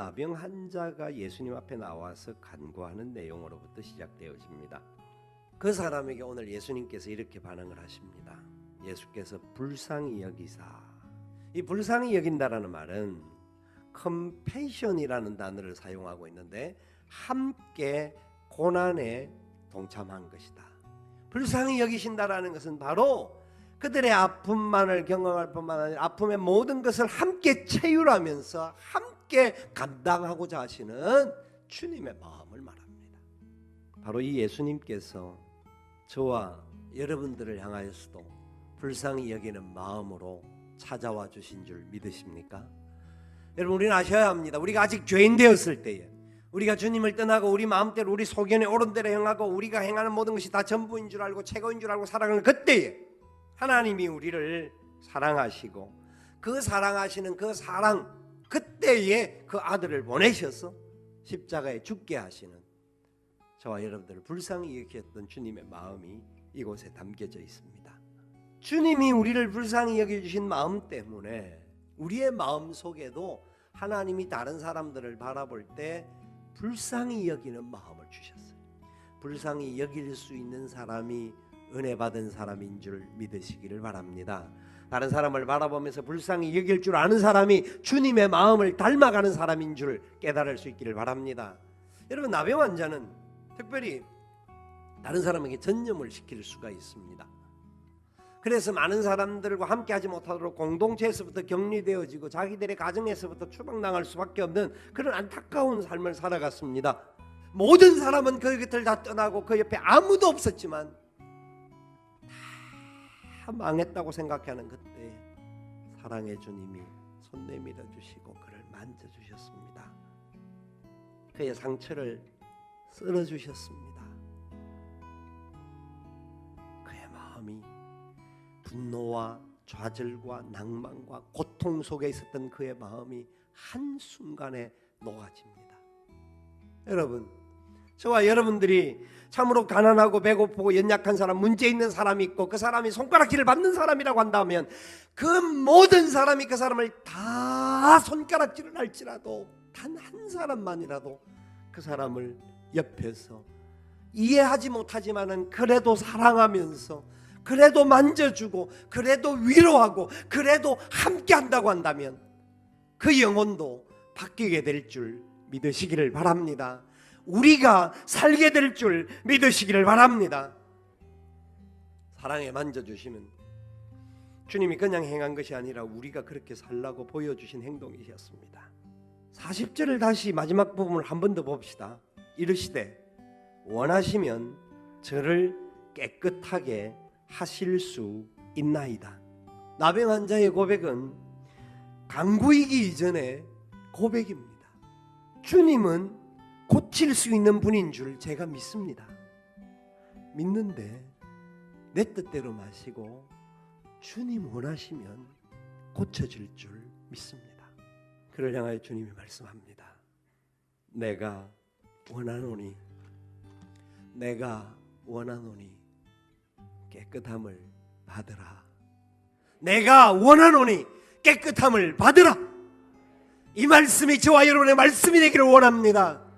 나병 환자가 예수님 앞에 나와서 간구하는 내용으로부터 시작되어집니다. 그 사람에게 오늘 예수님께서 이렇게 반응을 하십니다. 예수께서 불쌍히 여기사 이 불쌍히 여긴다라는 말은 compassion이라는 단어를 사용하고 있는데 함께 고난에 동참한 것이다. 불쌍히 여기신다라는 것은 바로 그들의 아픔만을 경험할 뿐만 아니라 아픔의 모든 것을 함께 체휼하면서 함께 감당하고자 하시는 주님의 마음을 말합니다. 바로 이 예수님께서 저와 여러분들을 향하여서도 불쌍히 여기는 마음으로 찾아와 주신 줄 믿으십니까? 여러분 우리는 아셔야 합니다. 우리가 아직 죄인 되었을 때에 우리가 주님을 떠나고 우리 마음대로 우리 소견에 옳은 대로 행하고 우리가 행하는 모든 것이 다 전부인 줄 알고 최고인 줄 알고 살아가는 그때에 하나님이 우리를 사랑하시고 그 사랑하시는 그 사랑 그때에 그 아들을 보내셔서 십자가에 죽게 하시는 저와 여러분들을 불쌍히 여기셨던 주님의 마음이 이곳에 담겨져 있습니다. 주님이 우리를 불쌍히 여겨주신 마음 때문에 우리의 마음 속에도 하나님이 다른 사람들을 바라볼 때 불쌍히 여기는 마음을 주셨어요. 불쌍히 여길 수 있는 사람이 은혜 받은 사람인 줄 믿으시기를 바랍니다. 다른 사람을 바라보면서 불쌍히 여길 줄 아는 사람이 주님의 마음을 닮아가는 사람인 줄 깨달을 수 있기를 바랍니다. 여러분 나병 환자는 특별히 다른 사람에게 전념을 시킬 수가 있습니다. 그래서 많은 사람들과 함께하지 못하도록 공동체에서부터 격리되어지고 자기들의 가정에서부터 추방당할 수밖에 없는 그런 안타까운 삶을 살아갔습니다. 모든 사람은 그 곁을 다 떠나고 그 옆에 아무도 없었지만 다 망했다고 생각하는 그때 사랑의 주님이 손 내밀어 주시고 그를 만져 주셨습니다. 그의 상처를 쓸어 주셨습니다. 그의 마음이 분노와 좌절과 낭만과 고통 속에 있었던 그의 마음이 한 순간에 녹아집니다. 여러분, 저와 여러분들이 참으로 가난하고 배고프고 연약한 사람, 문제 있는 사람이 있고 그 사람이 손가락질을 받는 사람이라고 한다면 그 모든 사람이 그 사람을 다 손가락질을 할지라도 단 한 사람만이라도 그 사람을 옆에서 이해하지 못하지만은 그래도 사랑하면서 그래도 만져주고 그래도 위로하고 그래도 함께 한다고 한다면 그 영혼도 바뀌게 될 줄 믿으시기를 바랍니다. 우리가 살게 될 줄 믿으시기를 바랍니다. 사랑에 만져주시면 주님이 그냥 행한 것이 아니라 우리가 그렇게 살라고 보여주신 행동이셨습니다. 40절을 다시 마지막 부분을 한 번 더 봅시다. 이르시되 원하시면 저를 깨끗하게 하실 수 있나이다. 나병 환자의 고백은 강구이기 이전에 고백입니다. 주님은 고칠 수 있는 분인 줄 제가 믿습니다. 믿는데 내 뜻대로 마시고 주님 원하시면 고쳐질 줄 믿습니다. 그를 향하여 주님이 말씀합니다. 내가 원하노니 내가 원하노니 깨끗함을 받으라. 내가 원하노니 깨끗함을 받으라. 이 말씀이 저와 여러분의 말씀이 되기를 원합니다.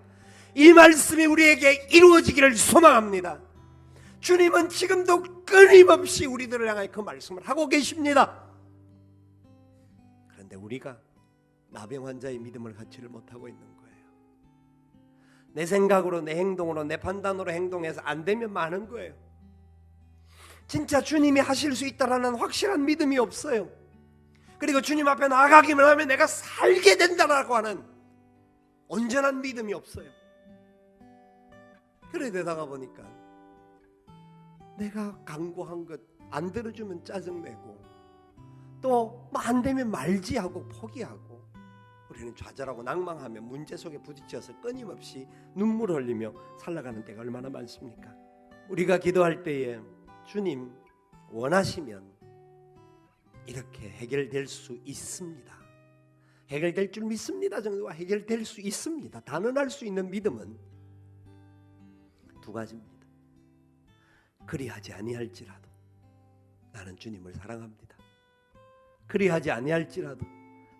이 말씀이 우리에게 이루어지기를 소망합니다. 주님은 지금도 끊임없이 우리들을 향하여 그 말씀을 하고 계십니다. 그런데 우리가 나병 환자의 믿음을 갖지를 못하고 있는 거예요. 내 생각으로, 내 행동으로, 내 판단으로 행동해서 안 되면 많은 거예요. 진짜 주님이 하실 수 있다라는 확실한 믿음이 없어요. 그리고 주님 앞에 나가기만 하면 내가 살게 된다라고 하는 온전한 믿음이 없어요. 그래 되다가 보니까 내가 강구한 것 안 들어주면 짜증내고 또 안 되면 말지 하고 포기하고 우리는 좌절하고 낭망하며 문제 속에 부딪혀서 끊임없이 눈물 흘리며 살아가는 때가 얼마나 많습니까? 우리가 기도할 때에 주님 원하시면 이렇게 해결될 수 있습니다. 해결될 줄 믿습니다. 정도가 해결될 수 있습니다. 단언할 수 있는 믿음은 두 가지입니다. 그리하지 아니할지라도 나는 주님을 사랑합니다. 그리하지 아니할지라도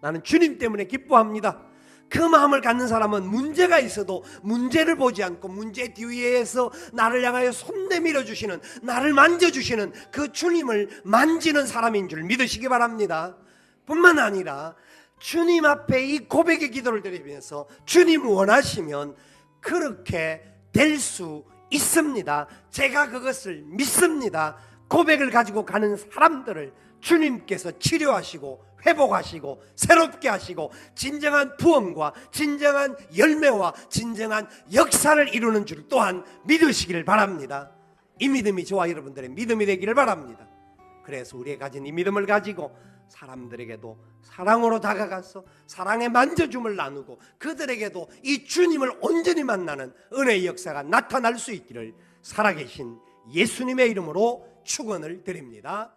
나는 주님 때문에 기뻐합니다. 그 마음을 갖는 사람은 문제가 있어도 문제를 보지 않고 문제 뒤에서 나를 향하여 손 내밀어 주시는 나를 만져 주시는 그 주님을 만지는 사람인 줄 믿으시기 바랍니다. 뿐만 아니라 주님 앞에 이 고백의 기도를 드리면서 주님 원하시면 그렇게 될 수 있습니다. 제가 그것을 믿습니다. 고백을 가지고 가는 사람들을 주님께서 치료하시고 회복하시고 새롭게 하시고 진정한 부흥과 진정한 열매와 진정한 역사를 이루는 줄 또한 믿으시기를 바랍니다. 이 믿음이 저와 여러분들의 믿음이 되기를 바랍니다. 그래서 우리가 가진 이 믿음을 가지고 사람들에게도 사랑으로 다가가서 사랑의 만져줌을 나누고 그들에게도 이 주님을 온전히 만나는 은혜의 역사가 나타날 수 있기를 살아계신 예수님의 이름으로 축원을 드립니다.